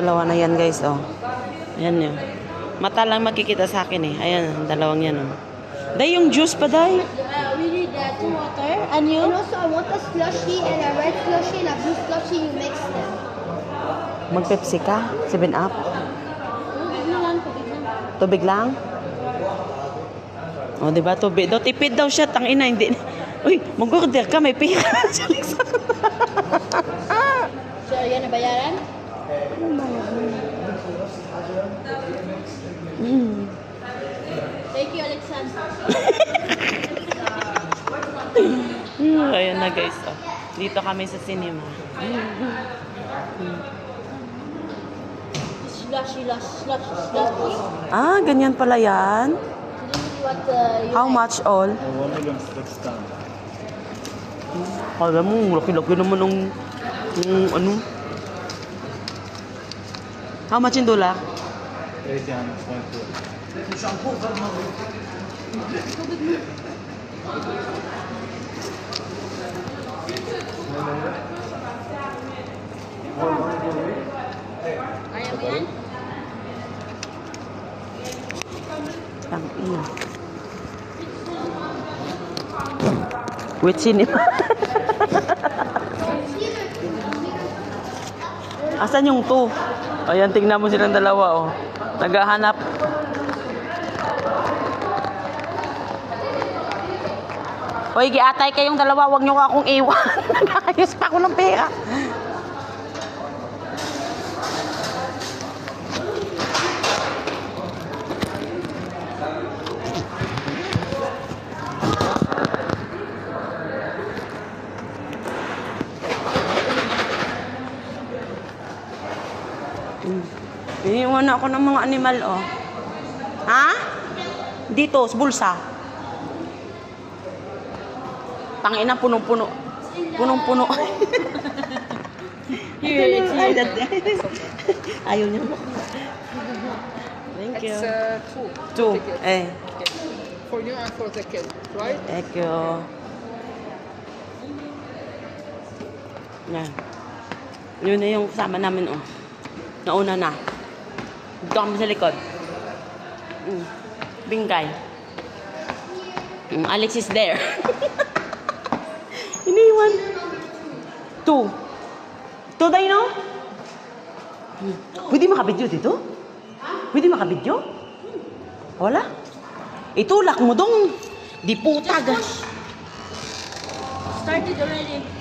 dalawa na yan, guys, oh. Ayan yun. Mata lang makikita sa akin eh. Ayan, ang dalawang yan, oh. Day, yung juice pa, day. Uh, we need uh, two water. And you? And also, I want a slushy and a red slushy and a blue slushy. You mix them. Mag-Pepsi ka? 7 up? Tubig na lang, tubig na. Tubig lang? O, oh, di ba? Tubig. Daw, tipid daw siya. Tangina, hindi. Uy, mag-order ka. May pera. So, yan na Mm. Thank you, Alexander. Mm, Ayan na, guys. Oh. Dito kami sa cinema. Slushy, slushy. Ah, ganyan pala yan. What uh, How like. much all? Kala mo, laki-laki naman ng, ng ano. How much in dollar? Eight down, point two. Ayaw mo yan? Ang Asan yung two? Ayan, tingnan mo silang dalawa, oh. Naghahanap. Hoy, giatay kayong dalawa, wag niyo akong iwan. Nag-ayos pa ako ng pera. Iniwan na ako ng mga animal, oh. Ha? Dito, sa bulsa. Tangina, punong-puno. Punong-puno. Ayaw niya. Thank you. It's uh, two. Two. tickets. Eh, Okay. For you and for the kid, right? thank you. Yan. Yun na yung kasama namin, oh. Nauna na. Dito kami sa likod. Mm. Bingkay. Mm, Alex is there. Iniwan. Two. Two tayo, no? Mm. Pwede makabidyo dito? Pwede makabidyo? Wala? Itulak mo dong. Di putag. Started already.